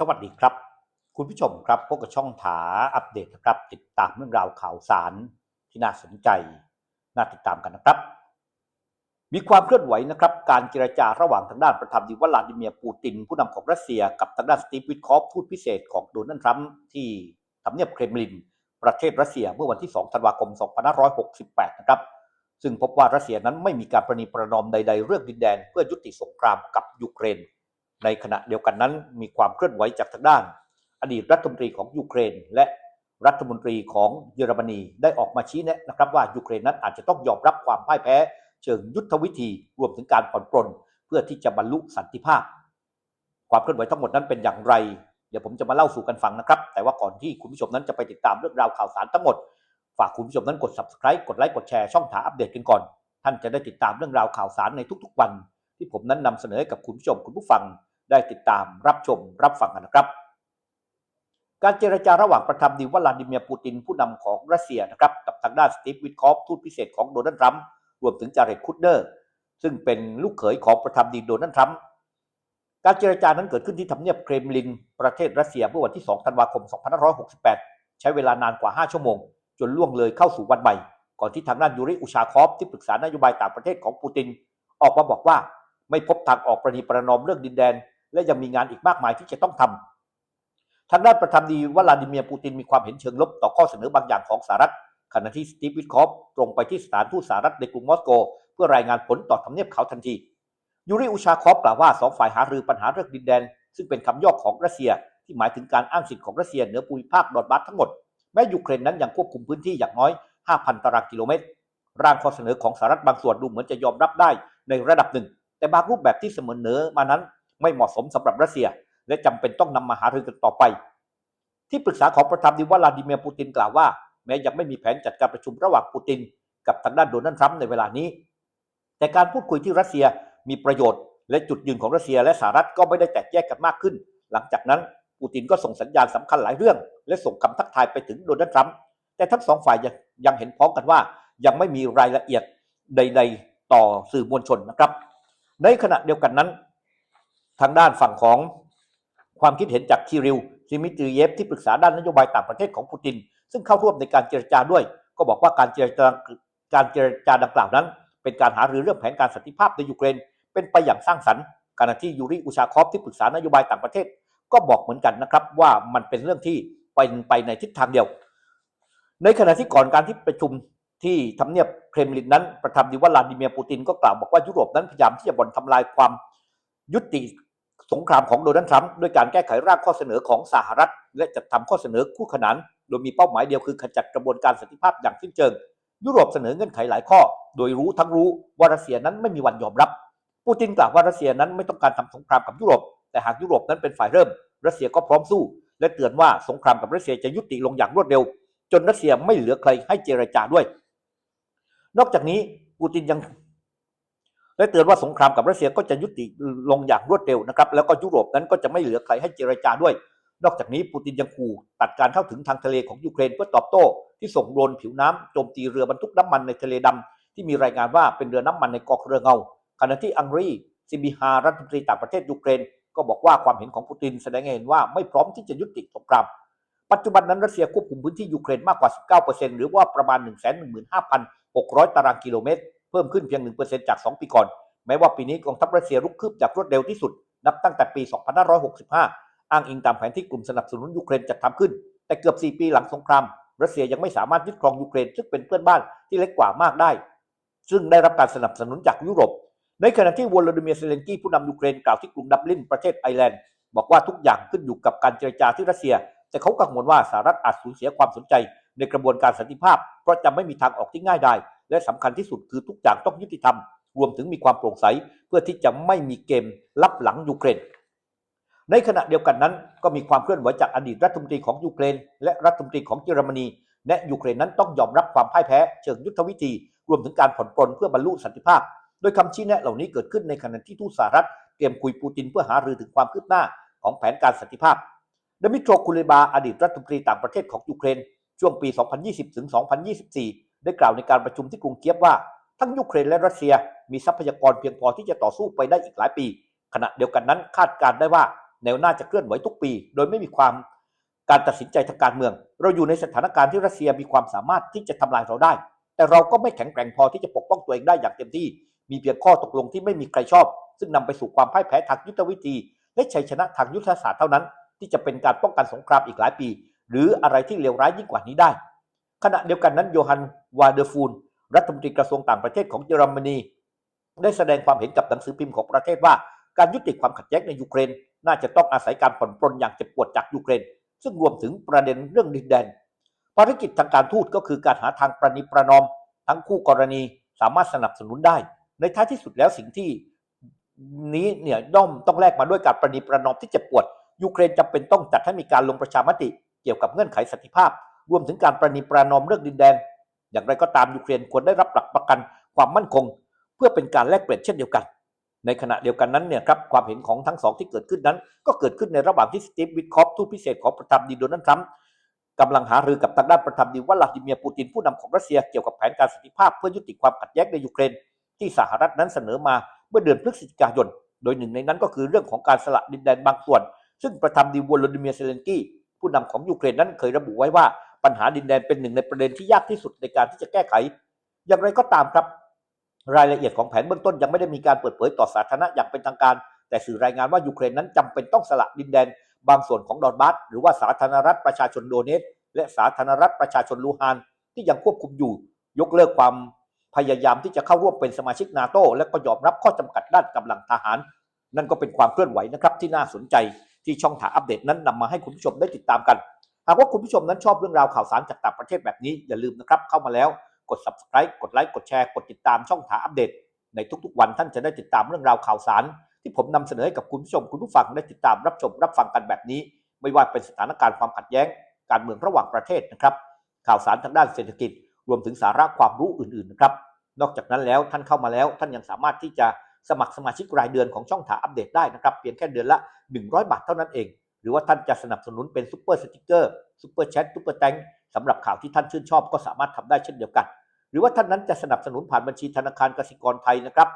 สวัสดีครับ คุณผู้ชมครับพบกับช่องถาอัปเดตนะครับ ติดตามเรื่องราวข่าวสารที่น่าสนใจ น่าติดตามกันนะครับ มีความเคลื่อนไหวนะครับ การเจรจาระหว่างทางด้านประธานาธิวลาดิเมียร์ปูติน ผู้นำของรัสเซียกับทางด้านสตีฟวิทคอฟทูตพิเศษของโดนัลด์ทรัมป์ที่ทำเนียบเครมลิน ประเทศรัสเซียเมื่อวันที่ 2 ธันวาคม 2568 นะครับ ซึ่งพบว่ารัสเซียนั้นไม่มีการประนีประนอมใด ๆ เรื่องดินแดน เพื่อยุติสงครามกับยูเครน ในขณะเดียวกันนั้นมีความเคลื่อนไหวจากทางด้าน อดีตรัฐมนตรีของยูเครน และรัฐมนตรีของเยอรมนีได้ออกมาชี้แนะนะครับว่ายูเครนนั้นอาจจะต้องยอมรับความพ่ายแพ้ เชิงยุทธวิธีรวมถึงการผ่อนปลนเพื่อที่จะบรรลุสันติภาพ ความเคลื่อนไหวทั้งหมดนั้นเป็นอย่างไร เดี๋ยวผมจะมาเล่าสู่กันฟังนะครับ แต่ว่าก่อนที่คุณผู้ชมนั้นจะไปติดตามเรื่องราวข่าวสารทั้งหมด ฝากคุณผู้ชมนั้นกด subscribe กดไลค์กดแชร์ช่องถาอัปเดตกันก่อน ท่านจะได้ติดตามเรื่องราวข่าวสารในทุกๆวัน ที่ผมนั้นนำเสนอให้กับคุณผู้ชมคุณผู้ฟัง ได้ติดตามรับชมรับฟังกันนะครับ การเจรจาระหว่างประธานาธิบดีวลาดิเมียร์ปูตินผู้นำของรัสเซียนะครับกับทางด้านสตีฟวิทคอฟทูตพิเศษของโดนัลด์ทรัมป์รวมถึงจาเรตคุดเดอร์ ซึ่งเป็นลูกเขยของประธานาธิบดีโดนัลด์ทรัมป์การเจรจานั้นเกิดขึ้นที่ทำเนียบเครมลิน ประเทศรัสเซียเมื่อวันที่ 2 ธันวาคม 2568 ใช้เวลานานกว่า 5 ชั่วโมง จนล่วงเลยเข้าสู่วันใหม่ ก่อนที่ทางด้านยูริอุชาคอฟที่ปรึกษานโยบายต่างประเทศของปูติน ออกมาบอกว่าไม่พบทางออกประนีประนอมเรื่องดินแดน และยังมีงานอีกมากมายที่จะต้องทำทางด้านประธานาธิบดีวลาดิเมียร์ปูตินมีความเห็นเชิงลบต่อข้อเสนอบางอย่างของสหรัฐขณะที่สตีฟวิทคอฟตรงไปที่สถานทูตสหรัฐในกรุงมอสโก เพื่อรายงานผลต่อทำเนียบเขาทันที ยูริอุชาคอฟกล่าวว่าสองฝ่ายหารือปัญหาเรื่องดินแดน ซึ่งเป็นคำย่อของรัสเซีย ที่หมายถึงการอ้างสิทธิ์ของรัสเซียเหนือภูมิภาคดอนบัสทั้งหมด แม้ยูเครนนั้นยังควบคุมพื้นที่อย่างน้อย 5,000 ตารางกิโลเมตร ร่างข้อเสนอของสหรัฐบางส่วนดูเหมือนจะยอมรับได้ในระดับหนึ่ง แต่บางรูปแบบที่เสนอมานั้น ไม่เหมาะสมสำหรับรัสเซีย และจำเป็นต้องนำมาหารือกันต่อไป ที่ปรึกษาของประธานาธิบดีวลาดิเมียร์ปูตินกล่าวว่าแม้ยังไม่มีแผนจัดการประชุมระหว่างปูติน กับทางด้านโดนัลด์ทรัมป์ในเวลานี้ แต่การพูดคุยที่รัสเซียมีประโยชน์ และจุดยืนของรัสเซียและสหรัฐก็ไม่ได้แตกแยกกันมากขึ้น หลังจากนั้นปูตินก็ส่งสัญญาณสำคัญหลายเรื่อง และส่งคำทักทายไปถึงโดนัลด์ทรัมป์แต่ทั้งสองฝ่ายยังยังเห็นพ้องกันว่า ยังไม่มีรายละเอียดใด ๆ ต่อสื่อมวลชนนะครับ ในขณะเดียวกันนั้น ทางด้านฝั่งของความคิดเห็นจากคิริลซิมิตรีเยฟที่ปรึกษาด้านนโยบายต่างประเทศของปูติน ซึ่งเข้าร่วมในการเจรจาด้วย ก็บอกว่าการเจรจาการเจรจาดังกล่าวนั้น เป็นการหารือเรื่องแผนการสันติภาพในยูเครน เป็นไปอย่างสร้างสรรค์ขณะที่ยูริอุชาคอฟที่ปรึกษานโยบายต่างประเทศ ก็บอกเหมือนกันนะครับว่ามันเป็นเรื่องที่เป็นไปในทิศทางเดียว ในขณะที่ก่อนการที่ประชุมที่ทำเนียบเครมลินนั้นประธานาธิบดีวลาดิเมียร์ปูตินก็กล่าวบอกว่ายุโรปนั้นพยายามที่จะบ่อนทำลายความยุติ สงครามของโดนัลด์ทรัมป์ด้วยการแก้ไขร่างข้อเสนอของสหรัฐ และจัดทำข้อเสนอคู่ขนานโดยมีเป้าหมายเดียวคือขจัดกระบวนการสันติภาพอย่างสิ้นเชิง ยุโรปเสนอเงื่อนไขหลายข้อ โดยรู้ทั้งรู้ว่ารัสเซียนั้นไม่มีวันยอมรับ ปูตินกล่าวว่ารัสเซียนั้นไม่ต้องการทำสงครามกับยุโรป แต่หากยุโรปนั้นเป็นฝ่ายเริ่ม รัสเซียก็พร้อมสู้ และเตือนว่าสงครามกับรัสเซียจะยุติลงอย่างรวดเร็ว จนรัสเซียไม่เหลือใครให้เจรจาด้วย นอกจากนี้ปูตินยัง ได้เตือนว่าสงครามกับรัสเซียก็จะยุติลงอย่างรวดเร็วนะครับแล้วก็ยุโรปนั้นก็จะไม่เหลือใครให้เจรจาด้วย นอกจากนี้ปูตินยังขู่ตัดการเข้าถึงทางทะเลของยูเครนเพื่อตอบโต้ ที่ส่งโดรนผิวน้ำโจมตีเรือบรรทุกน้ำมันในทะเลดำที่มีรายงานว่าเป็นเรือน้ำมันในกาะเรือเงาขณะที่อังรีซิบิฮารัฐมนตรีต่างประเทศยูเครน ก็บอกว่าความเห็นของปูตินแสดงให้เห็นว่าไม่พร้อมที่จะยุติสงครามปัจจุบันนั้นรัสเซียควบคุมพื้นที่ยูเครนมากกว่า 19%หรือว่าประมาณ 115,600 ตารางกิโลเมตร เพิ่มขึ้นเพียง 1%จาก 2 ปีก่อน แม้ว่าปีนี้กองทัพรัสเซียรุกคืบจากรวดเร็วที่สุด นับตั้งแต่ปี 2565 อ้างอิงตามแผนที่กลุ่มสนับสนุนยูเครนจัดทำขึ้น แต่เกือบ 4 ปีหลังสงคราม รัสเซียยังไม่สามารถยึดครองยูเครนซึ่งเป็นเพื่อนบ้านที่เล็กกว่ามากได้ ซึ่งได้รับการสนับสนุนจากยุโรป ในขณะที่วลาดิเมียร์เซเลนกี้ผู้นำยูเครนกล่าวที่กรุงดับลินประเทศไอร์แลนด์บอกว่าทุกอย่างขึ้นอยู่กับการเจรจาที่รัสเซีย แต่เขากังวลว่าสหรัฐอาจสูญเสียความสนใจในกระบวนการสันติภาพ เพราะจะไม่มีทางออกที่ง่ายได้ และสำคัญที่สุดคือทุกอย่างต้องยุติธรรม รวมถึงมีความโปร่งใส เพื่อที่จะไม่มีเกมลับหลังยูเครน ในขณะเดียวกันนั้น ก็มีความเคลื่อนไหวจากอดีตรัฐมนตรีของยูเครน และรัฐมนตรีของเยอรมนีแนะยูเครนนั้นต้องยอมรับความพ่ายแพ้ เชิงยุทธวิธี รวมถึงการผ่อนปลนเพื่อบรรลุสันติภาพ โดยคำชี้แนะเหล่านี้เกิดขึ้นในขณะที่ทูตสหรัฐเตรียมคุยปูตินเพื่อหารือถึงความคืบหน้าของแผนการสันติภาพดมิโตรคูเลบาอดีตรัฐมนตรีต่างประเทศของยูเครน ช่วงปี 2020 ถึง 2024 ได้กล่าวในการประชุมที่กรุงเคียบว่า ทั้งยูเครนและรัสเซียมีทรัพยากรเพียงพอที่จะต่อสู้ไปได้อีกหลายปี ขณะเดียวกันนั้นคาดการณ์ได้ว่าแนวหน้าจะเคลื่อนไหวทุกปี โดยไม่มีความการตัดสินใจทางการเมือง เราอยู่ในสถานการณ์ที่รัสเซียมีความสามารถที่จะทำลายเราได้ แต่เราก็ไม่แข็งแกร่งพอที่จะปกป้องตัวเองได้อย่างเต็มที่ มีเพียงข้อตกลงที่ไม่มีใครชอบ ซึ่งนำไปสู่ความพ่ายแพ้ทางยุทธวิธี และชัยชนะทางยุทธศาสตร์เท่านั้น ที่จะเป็นการป้องกันสงครามอีกหลายปี หรืออะไรที่เลวร้ายยิ่งกว่านี้ได้ ขณะเดียวกันนั้นโยฮัน วาเดอร์ฟูลรัฐมนตรีกระทรวงต่างประเทศของเยอรมนี ได้แสดงความเห็นกับหนังสือพิมพ์ของประเทศว่า การยุติความขัดแย้งในยูเครน น่าจะต้องอาศัยการผ่อนปลนอย่างเจ็บปวดจากยูเครน ซึ่งรวมถึงประเด็นเรื่องดินแดน ภารกิจทางการทูตก็คือการหาทางประนีประนอม ทั้งคู่กรณีสามารถสนับสนุนได้ ในท้ายที่สุดแล้วสิ่งที่นี้เนี่ยย่อมต้องแลกมาด้วยการประนีประนอมที่เจ็บปวดยูเครนจำเป็นต้องจัดให้มีการลงประชามติ เกี่ยวกับเงื่อนไขสันติภาพ รวมถึงการประนีประนอมเรื่องดินแดน อย่างไรก็ตามยูเครนควรได้รับหลักประกันความมั่นคง เพื่อเป็นการแลกเปลี่ยนเช่นเดียวกัน ในขณะเดียวกันนั้นเนี่ยครับความเห็นของทั้งสองที่เกิดขึ้นนั้น ก็เกิดขึ้นในระหว่างที่สตีฟวิทคอฟทูตพิเศษของประธานาธิบดีโดนัลด์ทรัมป์กำลังหารือกับทางด้านประธานาธิบดีวลาดิเมียร์ปูตินผู้นำของรัสเซียเกี่ยวกับแผนการสันติภาพเพื่อยุติความขัดแย้งในยูเครน ที่สหรัฐนั้นเสนอมาเมื่อเดือนพฤศจิกายน โดยหนึ่งในนั้นก็คือเรื่องของการสละดินแดนบางส่วน ซึ่งประธานาธิบดีวลาดิเมียร์เซเลนกี้ผู้นำของยูเครนนั้นเคยระบุไว้ว่า ปัญหาดินแดนเป็นหนึ่งในประเด็นที่ยากที่สุดในการที่จะแก้ไข อย่างไรก็ตามครับ รายละเอียดของแผนเบื้องต้นยังไม่ได้มีการเปิดเผยต่อสาธารณะอย่างเป็นทางการ แต่สื่อรายงานว่ายูเครนนั้นจำเป็นต้องสละดินแดน บางส่วนของดอนบาสหรือว่าสาธารณรัฐประชาชนโดเนตและสาธารณรัฐประชาชนลูฮานที่ยังควบคุมอยู่ ยกเลิกความพยายามที่จะเข้าร่วมเป็นสมาชิกนาโตและก็ยอมรับข้อจำกัดด้านกำลังทหาร นั่นก็เป็นความเคลื่อนไหวนะครับที่น่าสนใจที่ช่องถาอัปเดตนั้นนำมาให้คุณผู้ชมได้ติดตามกัน หากว่าคุณผู้ชมนั้นชอบเรื่องราวข่าวสารจากต่างประเทศแบบนี้อย่าลืมนะครับเข้ามาแล้วกด subscribe กดไลค์กดแชร์กดติดตามช่องถาอัปเดต ในทุกๆ วันท่านจะได้ติดตามเรื่องราวข่าวสาร ที่ผมนำเสนอให้กับคุณผู้ชมคุณผู้ฟังได้ติดตามรับชมรับฟังกันแบบนี้ ไม่ว่าเป็นสถานการณ์ความขัดแย้ง การเมืองระหว่างประเทศนะครับ ข่าวสารทางด้านเศรษฐกิจ รวมถึงสาระความรู้อื่นๆนะครับนอกจากนั้นแล้วท่านเข้ามาแล้วท่านยังสามารถที่จะสมัครสมาชิกรายเดือนของช่องถาอัปเดตได้นะครับเพียงแค่เดือนละ 100 บาทเท่านั้นเอง รือว่าท่านจะสนับสนุนเป็นซูเปอร์สติกเกอร์ซูเปอร์แชทซูเปอร์แตงสำหรับข่าวที่ท่านชื่นชอบก็สามารถทำได้เช่นเดียวกัน หรือว่าท่านนั้นจะสนับสนุนผ่านบัญชีธนาคารกสิกรไทยนะครับ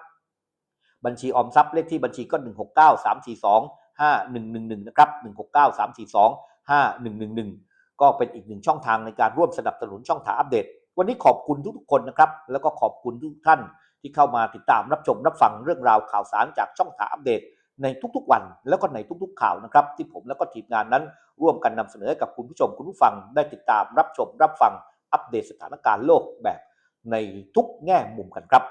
บัญชีออมทรัพย์เลขที่บัญชีก็ 1 6 9 3 4 2 5 1 1 1 นะครับ 1 6 9 3 4 2 5 1 1 1 ก็เป็นอีกหนึ่งช่องทางในการร่วมสนับสนุนช่องถาอัปเดต วันนี้ขอบคุณทุกๆคนนะครับ แล้วก็ขอบคุณทุกท่านที่เข้ามาติดตามรับชมรับฟังเรื่องราวข่าวสารจากช่องถาอัปเดต ในทุกๆวัน แล้วก็ในทุกๆข่าวนะครับ ที่ผมแล้วก็ทีมงานนั้น ร่วมกันนำเสนอให้กับคุณผู้ชมคุณผู้ฟังได้ติดตามรับชมรับฟังอัปเดตสถานการณ์โลกแบบในทุกแง่มุมกันครับ